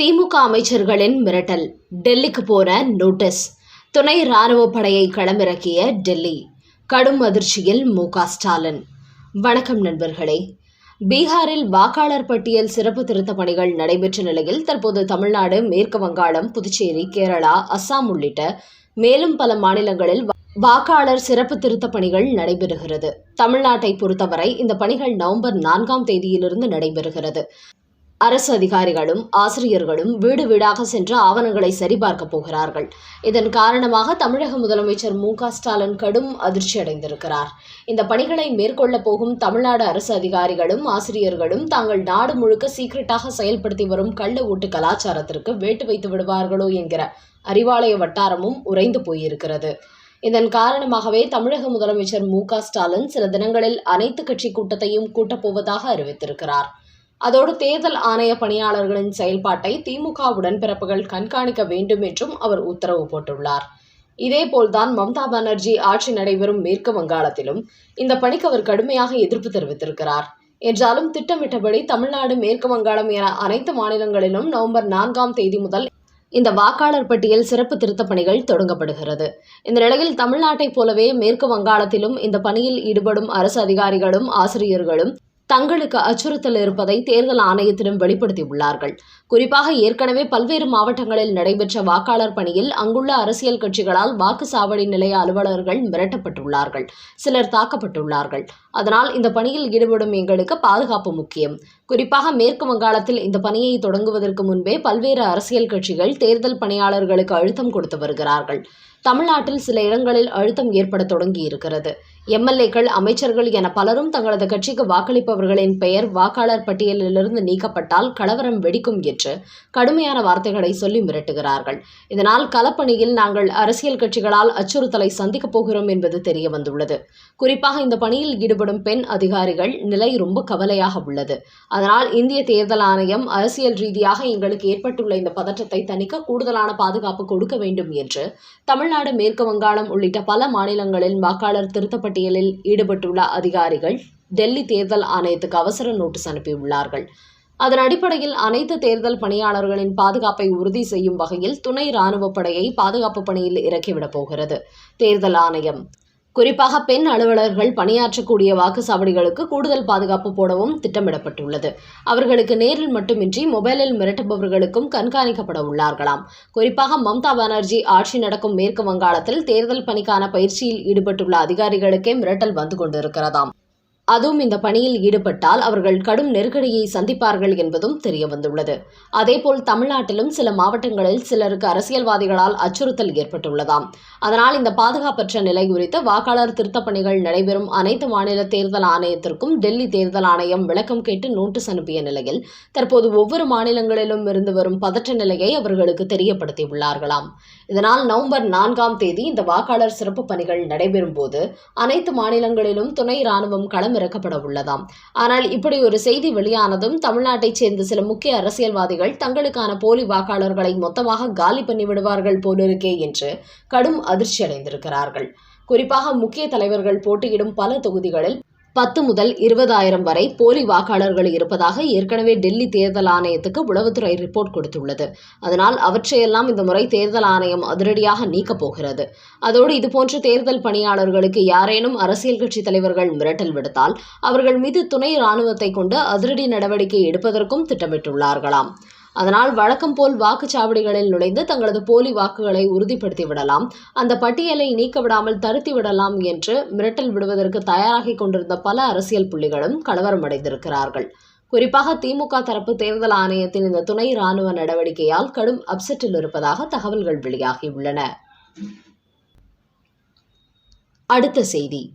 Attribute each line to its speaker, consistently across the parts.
Speaker 1: திமுக அமைச்சர்களின் மிரட்டல். டெல்லிக்கு போன நோட்டீஸ். துணை ராணுவ படையை களமிறக்கிய டெல்லி. கடும் அதிர்ச்சியில் மு ஸ்டாலின். வணக்கம் நண்பர்களே. பீகாரில் வாக்காளர் பட்டியல் சிறப்பு திருத்த பணிகள் நடைபெற்ற நிலையில் தற்போது தமிழ்நாடு மேற்கு வங்காளம் புதுச்சேரி கேரளா அஸ்ஸாம் உள்ளிட்ட மேலும் பல மாநிலங்களில் வாக்காளர் சிறப்பு திருத்த பணிகள் நடைபெறுகிறது. தமிழ்நாட்டை பொறுத்தவரை இந்த பணிகள் நவம்பர் நான்காம் தேதியிலிருந்து நடைபெறுகிறது. அரசு அதிகாரிகளும் ஆசிரியர்களும் வீடு வீடாக சென்று ஆவணங்களை சரிபார்க்க போகிறார்கள். இதன் காரணமாக தமிழக முதலமைச்சர் மு. ஸ்டாலின் கடும் அதிர்ச்சி அடைந்திருக்கிறார். இந்த பணிகளை மேற்கொள்ள போகும் தமிழ்நாடு அரசு அதிகாரிகளும் ஆசிரியர்களும் தாங்கள் நாடு முழுக்க சீக்கிரட்டாக செயல்படுத்தி வரும் கள்ள ஓட்டு கலாச்சாரத்திற்கு வேட்டு வைத்து விடுவார்களோ என்கிற அறிவாலய வட்டாரமும் உறைந்து போயிருக்கிறது. இதன் காரணமாகவே தமிழக முதலமைச்சர் மு. ஸ்டாலின் சில தினங்களில் அனைத்து கட்சி கூட்டத்தையும் கூட்டப் போவதாக அறிவித்திருக்கிறார். அதோடு தேர்தல் ஆணைய பணியாளர்களின் செயல்பாட்டை திமுக உடன்பிறப்புகள் கண்காணிக்க வேண்டும் என்றும் அவர் உத்தரவு போட்டுள்ளார். இதேபோல்தான் மம்தா பானர்ஜி ஆட்சி நடைபெறும் மேற்கு வங்காளத்திலும் இந்த பணிக்கு அவர் கடுமையாக எதிர்ப்பு தெரிவித்திருக்கிறார். என்றாலும் திட்டமிட்டபடி தமிழ்நாடு மேற்கு வங்காளம் என அனைத்து மாநிலங்களிலும் நவம்பர் நான்காம் தேதி முதல் இந்த வாக்காளர் பட்டியல் சிறப்பு திருத்தப் பணிகள் தொடங்கப்படுகிறது. இந்த நிலையில் தமிழ்நாட்டைப் போலவே மேற்கு வங்காளத்திலும் இந்த பணியில் ஈடுபடும் அரசு அதிகாரிகளும் ஆசிரியர்களும் தங்களுக்கு அச்சுறுத்தல் இருப்பதை தேர்தல் ஆணையத்திடம் வெளிப்படுத்தியுள்ளார்கள். குறிப்பாக ஏற்கனவே பல்வேறு மாவட்டங்களில் நடைபெற்ற வாக்காளர் பணியில் அங்குள்ள அரசியல் கட்சிகளால் வாக்கு சாவடி நிலைய அலுவலர்கள் மிரட்டப்பட்டுள்ளார்கள். சிலர் தாக்கப்பட்டுள்ளார்கள். அதனால் இந்த பணியில் ஈடுபடும் எங்களுக்கு பாதுகாப்பு முக்கியம். குறிப்பாக மேற்கு வங்காளத்தில் இந்த பணியை தொடங்குவதற்கு முன்பே பல்வேறு அரசியல் கட்சிகள் தேர்தல் பணியாளர்களுக்கு அழுத்தம் கொடுத்து வருகிறார்கள். தமிழ்நாட்டில் சில இடங்களில் அழுத்தம் ஏற்பட தொடங்கி இருக்கிறது எம்எல்ஏக்கள் அமைச்சர்கள் என பலரும் தங்களது கட்சிக்கு வாக்களிப்பவர்களின் பெயர் வாக்காளர் பட்டியலிலிருந்து நீக்கப்பட்டால் கலவரம் வெடிக்கும் என்று கடுமையான வார்த்தைகளை சொல்லி மிரட்டுகிறார்கள். இதனால் களப்பணியில் நாங்கள் அரசியல் கட்சிகளால் அச்சுறுத்தலை சந்திக்கப் போகிறோம் என்பது தெரிய வந்துள்ளது குறிப்பாக இந்த பணியில் ஈடுபடும் பெண் அதிகாரிகள் நிலை ரொம்ப கவலையாக உள்ளது. அதனால் இந்திய தேர்தல் ஆணையம் அரசியல் ரீதியாக எங்களுக்கு ஏற்பட்டுள்ள இந்த பதற்றத்தை தணிக்க கூடுதலான பாதுகாப்பு கொடுக்க வேண்டும் என்று தமிழ்நாடு மேற்கு வங்காளம் உள்ளிட்ட பல மாநிலங்களில் வாக்காளர் திருத்தப்பட்ட பட்டியலில் ஈடுபட்டுள்ள அதிகாரிகள் டெல்லி தேர்தல் ஆணையத்துக்கு அவசர நோட்டீஸ் அனுப்பியுள்ளார்கள். அதன் அடிப்படையில் அனைத்து தேர்தல் பணியாளர்களின் பாதுகாப்பை உறுதி செய்யும் வகையில் துணை ராணுவப் படையை பாதுகாப்பு பணியில் இறக்கிவிடப் போகிறது. தேர்தல் ஆணையம் குறிப்பாக பெண் அலுவலர்கள் பணியாற்றக்கூடிய வாக்குச்சாவடிகளுக்கு கூடுதல் பாதுகாப்பு போடவும் திட்டமிடப்பட்டுள்ளது. அவர்களுக்கு நேரில் மட்டுமின்றி மொபைலில் மிரட்டுபவர்களுக்கும் கண்காணிக்கப்பட உள்ளார்களாம். குறிப்பாக மம்தா பானர்ஜி ஆட்சி நடக்கும் மேற்கு வங்காளத்தில் தேர்தல் பணிக்கான பயிற்சியில் ஈடுபட்டுள்ள அதிகாரிகளுக்கே மிரட்டல் வந்து கொண்டிருக்கிறதாம். அதுவும் இந்த பணியில் ஈடுபட்டால் அவர்கள் கடும் நெருக்கடியை சந்திப்பார்கள் என்பதும் தெரிய வந்துள்ளது அதேபோல் தமிழ்நாட்டிலும் சில மாவட்டங்களில் சிலருக்கு அரசியல்வாதிகளால் அச்சுறுத்தல் ஏற்பட்டுள்ளதாம். அதனால் இந்த பாதுகாப்பற்ற நிலை குறித்து வாக்காளர் திருத்தப் பணிகள் நடைபெறும் அனைத்து மாநில தேர்தல் ஆணையத்திற்கும் டெல்லி தேர்தல் ஆணையம் விளக்கம் கேட்டு நோட்டீஸ் அனுப்பிய நிலையில் தற்போது ஒவ்வொரு மாநிலங்களிலும் இருந்து வரும் பதற்ற நிலையை அவர்களுக்கு தெரியப்படுத்தியுள்ளார்களாம். இதனால் நவம்பர் நான்காம் தேதி இந்த வாக்காளர் சிறப்பு பணிகள் நடைபெறும் போது அனைத்து மாநிலங்களிலும் துணை ராணுவம் களமிறக்கப்பட உள்ளதாம் ஆனால் இப்படி ஒரு செய்தி வெளியானதும் தமிழ்நாட்டைச் சேர்ந்த சில முக்கிய அரசியல்வாதிகள் தங்களுக்கான போலி வாக்காளர்களை மொத்தமாக காலி பண்ணி விடுவார்கள் போலிருக்கே என்று கடும் அதிர்ச்சி அடைந்திருக்கிறார்கள் குறிப்பாக முக்கிய தலைவர்கள் போட்டியிடும் பல தொகுதிகளில் பத்து முதல் இருபதாயிரம் வரை போலி வாக்காளர்கள் இருப்பதாக ஏற்கனவே டெல்லி தேர்தல் ஆணையத்துக்கு உளவுத்துறை ரிப்போர்ட் கொடுத்துள்ளது. அதனால் அவற்றையெல்லாம் இந்த முறை தேர்தல் ஆணையம் அதிரடியாக நீக்கப் போகிறது. அதோடு இதுபோன்ற தேர்தல் பணியாளர்களுக்கு யாரேனும் அரசியல் கட்சி தலைவர்கள் மிரட்டல் விடுத்தால் அவர்கள் மீது துணை ராணுவத்தை கொண்டு அதிரடி நடவடிக்கை எடுப்பதற்கும் திட்டமிட்டுள்ளார்களாம். அதனால் வழக்கம் போல் வாக்குச்சாவடிகளில் நுழைந்து தங்களது போலி வாக்குகளை உறுதிப்படுத்தி விடலாம் அந்த பட்டியலை நீக்க விடாமல் தருத்தி விடலாம் என்று மிரட்டல் விடுவதற்கு தயாராகி கொண்டிருந்த பல அரசியல் புள்ளிகளும் கலவரமடைந்திருக்கிறார்கள் குறிப்பாக திமுக தரப்பு தேர்தல் ஆணையத்தின் இந்த துணை ராணுவ நடவடிக்கையால் கடும் அப்செட்டில் இருப்பதாக தகவல்கள் வெளியாகியுள்ளன. அடுத்த செய்தி.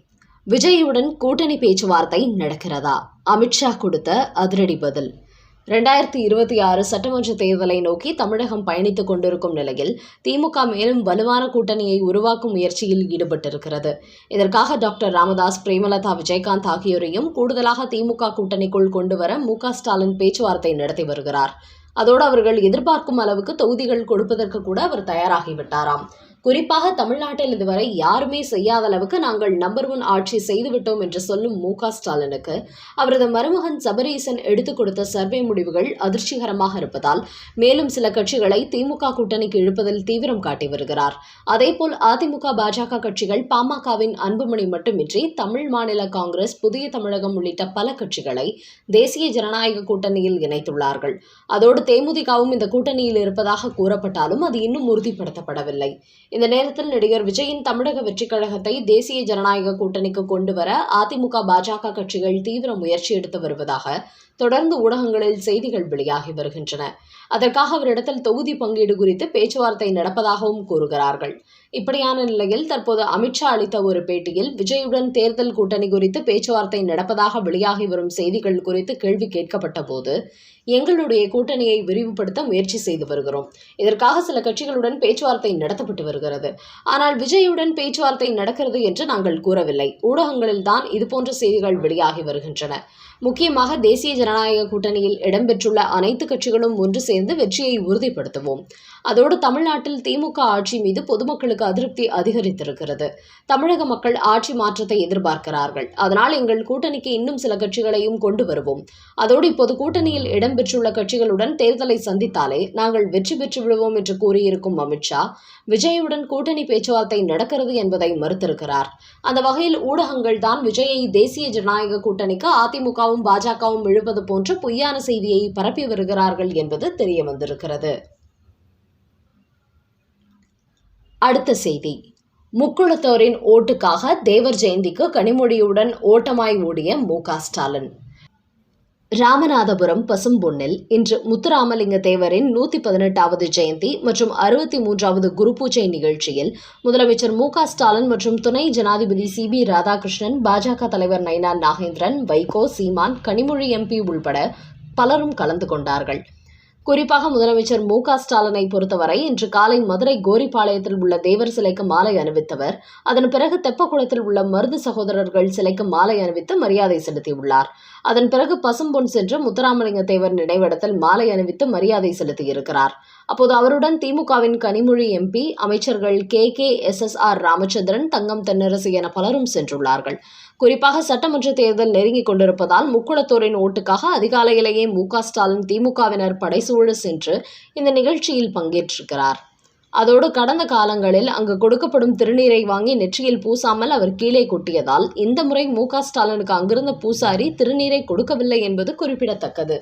Speaker 1: விஜயுடன் கூட்டணி பேச்சுவார்த்தை நடக்கிறதா? அமித்ஷா கொடுத்த அதிரடி பதில். ரெண்டாயிரத்தி இருபத்தி ஆறு சட்டமன்ற தேர்தலை நோக்கி தமிழகம் பயணித்துக் கொண்டிருக்கும் நிலையில் திமுக மேலும் வலுவான கூட்டணியை உருவாக்கும் முயற்சியில் ஈடுபட்டிருக்கிறது. இதற்காக டாக்டர் ராமதாஸ் பிரேமலதா விஜயகாந்த் ஆகியோரையும் கூடுதலாக திமுக கூட்டணிக்குள் கொண்டுவர மு ஸ்டாலின் பேச்சுவார்த்தை நடத்தி வருகிறார். அதோடு அவர்கள் எதிர்பார்க்கும் அளவுக்கு தொகுதிகள் கொடுப்பதற்கு கூட அவர் தயாராகிவிட்டாராம். குறிப்பாக தமிழ்நாட்டில் இதுவரை யாருமே செய்யாத அளவுக்கு நாங்கள் நம்பர் ஒன் ஆட்சி செய்துவிட்டோம் என்று சொல்லும் மு க ஸ்டாலினுக்கு அவரது மருமகன் சபரீசன் எடுத்துக் கொடுத்த சர்வே முடிவுகள் அதிர்ச்சிகரமாக இருப்பதால் மேலும் சில கட்சிகளை திமுக கூட்டணிக்கு இழுப்பதில் தீவிரம் காட்டி வருகிறார். அதேபோல் அதிமுக பாஜக கட்சிகள் பாமகவின் அன்புமணி மட்டுமின்றி தமிழ் மாநில காங்கிரஸ் புதிய தமிழகம் உள்ளிட்ட பல கட்சிகளை தேசிய ஜனநாயக கூட்டணியில் இணைத்துள்ளார்கள். அதோடு தேமுதிகவும் இந்த கூட்டணியில் இருப்பதாக கூறப்பட்டாலும் அது இன்னும் உறுதிப்படுத்தப்படவில்லை. இந்த நேரத்தில் நடிகர் விஜயின் தமிழக வெற்றிக் கழகத்தை தேசிய ஜனநாயக கூட்டணிக்கு கொண்டு வர அதிமுக பாஜக கட்சிகள் தீவிர முயற்சி எடுத்து வருவதாக தொடர்ந்து ஊடகங்களில் செய்திகள் வெளியாகி வருகின்றன. அதற்காக அவரிடத்தில் தொகுதி பங்கீடு குறித்து பேச்சுவார்த்தை நடப்பதாகவும் கூறுகிறார்கள். இப்படியான நிலையில் தற்போது அமித்ஷா அளித்த ஒரு பேட்டியில் விஜயுடன் தேர்தல் கூட்டணி குறித்து பேச்சுவார்த்தை நடப்பதாக வெளியாகி வரும் செய்திகள் குறித்து கேள்வி கேட்கப்பட்ட போது எங்களுடைய கூட்டணியை விரிவுபடுத்த முயற்சி செய்து வருகிறோம். இதற்காக சில கட்சிகளுடன் பேச்சுவார்த்தை நடத்தப்பட்டு வருகிறது. ஆனால் விஜயுடன் பேச்சுவார்த்தை நடக்கிறது என்று நாங்கள் கூறவில்லை. ஊடகங்களில்தான் இதுபோன்ற செய்திகள் வெளியாகி வருகின்றன. முக்கியமாக தேசிய ஜனநாயக கூட்டணியில் இடம்பெற்றுள்ள அனைத்து கட்சிகளும் ஒன்று சேர்ந்து வெற்றியை உறுதிப்படுத்துவோம். அதோடு தமிழ்நாட்டில் திமுக ஆட்சி மீது பொதுமக்களுக்கு அதிருப்தி அதிகரித்திருக்கிறது. தமிழக மக்கள் ஆட்சி மாற்றத்தை எதிர்பார்க்கிறார்கள். அதனால் எங்கள் கூட்டணிக்கு இன்னும் சில கட்சிகளையும் கொண்டு வருவோம். அதோடு இப்போது கூட்டணியில் இடம்பெற்றுள்ள கட்சிகளுடன் தேர்தலை சந்தித்தாலே நாங்கள் வெற்றி பெற்று விடுவோம் என்று கூறியிருக்கும் அமித்ஷா விஜயுடன் கூட்டணி பேச்சுவார்த்தை நடக்கிறது என்பதை மறுத்திருக்கிறார். அந்த வகையில் ஊடகங்கள் தான் விஜயை தேசிய ஜனநாயக கூட்டணிக்கு அதிமுகவும் பாஜகவும் இழுப்பது போன்ற பொய்யான செய்தியை பரப்பி வருகிறார்கள் என்பது தெரிய வந்திருக்கிறது. அடுத்த செய்தி. முக்குளத்தோரின் ஓட்டுக்காக தேவர் ஜெயந்திக்கு கனிமொழியுடன் ஓட்டமாய் ஓடிய மு க ஸ்டாலின். ராமநாதபுரம் பசும்பொன்னில் இன்று முத்துராமலிங்க தேவரின் நூற்றி பதினெட்டாவது ஜெயந்தி மற்றும் அறுபத்தி மூன்றாவது குரு பூஜை நிகழ்ச்சியில் முதலமைச்சர் மு ஸ்டாலின் மற்றும் துணை ஜனாதிபதி சி பி ராதாகிருஷ்ணன் பாஜக தலைவர் நயனா நாகேந்திரன் வைகோ சீமான் கனிமொழி எம்பி உள்பட பலரும் கலந்து கொண்டார்கள். குறிப்பாக முதலமைச்சர் மு க ஸ்டாலினை பொறுத்தவரை இன்று காலை மதுரை கோரிப்பாளையத்தில் உள்ள தேவர் சிலைக்கு மாலை அணிவித்தவர். அதன் பிறகு தெப்பக்குளத்தில் உள்ள மருது சகோதரர்கள் சிலைக்கு மாலை அணிவித்து மரியாதை செலுத்தியுள்ளார். அதன் பிறகு பசும்பொன் சென்று முத்துராமலிங்க தேவர் நினைவிடத்தில் மாலை அணிவித்து மரியாதை செலுத்தியிருக்கிறார். அப்போது அவருடன் திமுகவின் கனிமொழி எம்பி அமைச்சர்கள் K K S S R Ramachandran Thangam Thennarasu என பலரும் சென்றுள்ளார்கள். குறிப்பாக சட்டமன்ற தேர்தல் நெருங்கிக் கொண்டிருப்பதால் முக்குளத்தோரின் ஓட்டுக்காக அதிகாலையிலேயே மு க ஸ்டாலின் திமுகவினர் படைசூழ சென்று இந்த நிகழ்ச்சியில் பங்கேற்றிருக்கிறார். அதோடு கடந்த காலங்களில் அங்கு கொடுக்கப்படும் திருநீரை வாங்கி நெற்றியில் பூசாமல் அவர் கீழே கொட்டியதால் இந்த முறை மு க ஸ்டாலினுக்கு அங்கிருந்த பூசாரி திருநீரை கொடுக்கவில்லை என்பது குறிப்பிடத்தக்கது.